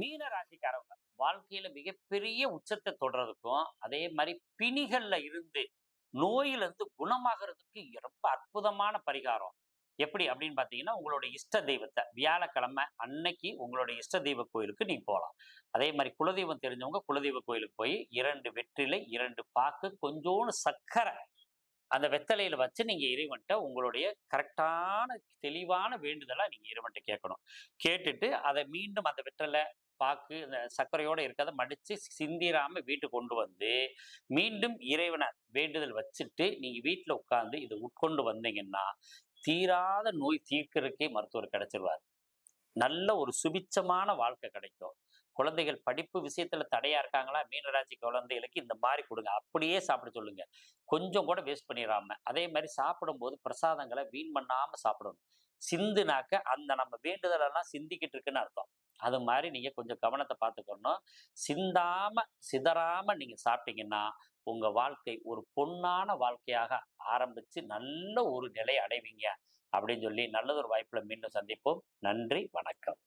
மீன ராசிக்காரவங்க வாழ்க்கையில மிகப்பெரிய உச்சத்தை தொடர்றதுக்கும் அதே மாதிரி பிணிகள்ல இருந்து நோயில இருந்து குணமாகறதுக்கு ரொம்ப அற்புதமான பரிகாரம். எப்படி அப்படின்னு பார்த்தீங்கன்னா உங்களோட இஷ்ட தெய்வத்தை. வியாழக்கிழமை அன்னைக்கு உங்களோட இஷ்ட தெய்வ கோயிலுக்கு நீ போகலாம் அதே மாதிரி குலதெய்வம் தெரிஞ்சவங்க குலதெய்வ கோயிலுக்கு போய் இரண்டு வெற்றிலை இரண்டு பாக்கு கொஞ்சோண்டு சர்க்கரை அந்த வெத்தலையில வச்சு நீங்க இறைவன்ட்ட உங்களுடைய கரெக்டான தெளிவான வேண்டுதலா நீங்க இறைவன்ட்ட கேட்கணும். கேட்டுட்டு அதை மீண்டும் அந்த வெற்றலை பாக்கு இந்த சர்க்கரையோட இருக்கிறத மடித்து சிந்திராமல் வீட்டுக்கு கொண்டு வந்து மீண்டும் இறைவனை வேண்டுதல் வச்சுட்டு நீங்கள் வீட்டில் உட்காந்து இதை உட்கொண்டு வந்தீங்கன்னா தீராத நோய் தீர்க்கறதுக்கே மருத்துவர் கிடைச்சிருவார். நல்ல ஒரு சுபிச்சமான வாழ்க்கை கிடைக்கும். குழந்தைகள் படிப்பு விஷயத்துல தடையா இருக்காங்களா மீனராசி குழந்தைகளுக்கு இந்த மாதிரி கொடுங்க. அப்படியே சாப்பிட சொல்லுங்க. கொஞ்சம் கூட வேஸ்ட் பண்ணிடாம அதே மாதிரி சாப்பிடும்போது பிரசாதங்களை வீண் பண்ணாம சாப்பிடணும். சிந்துனாக்க அந்த நம்ம வேண்டுதல் எல்லாம் சிந்திக்கிட்டு இருக்குன்னு அர்த்தம். அது மாதிரி நீங்க கொஞ்சம் கவனத்தை பார்த்துக்கணும் சிந்தாம சிதறாம நீங்க சாப்பிட்டீங்கன்னா உங்க வாழ்க்கை ஒரு பொன்னான வாழ்க்கையாக ஆரம்பிச்சு நல்ல ஒரு நிலை அடைவீங்க. அப்படின்னு சொல்லி நல்லதொரு வாய்ப்புல மீண்டும் சந்திப்போம். நன்றி வணக்கம்.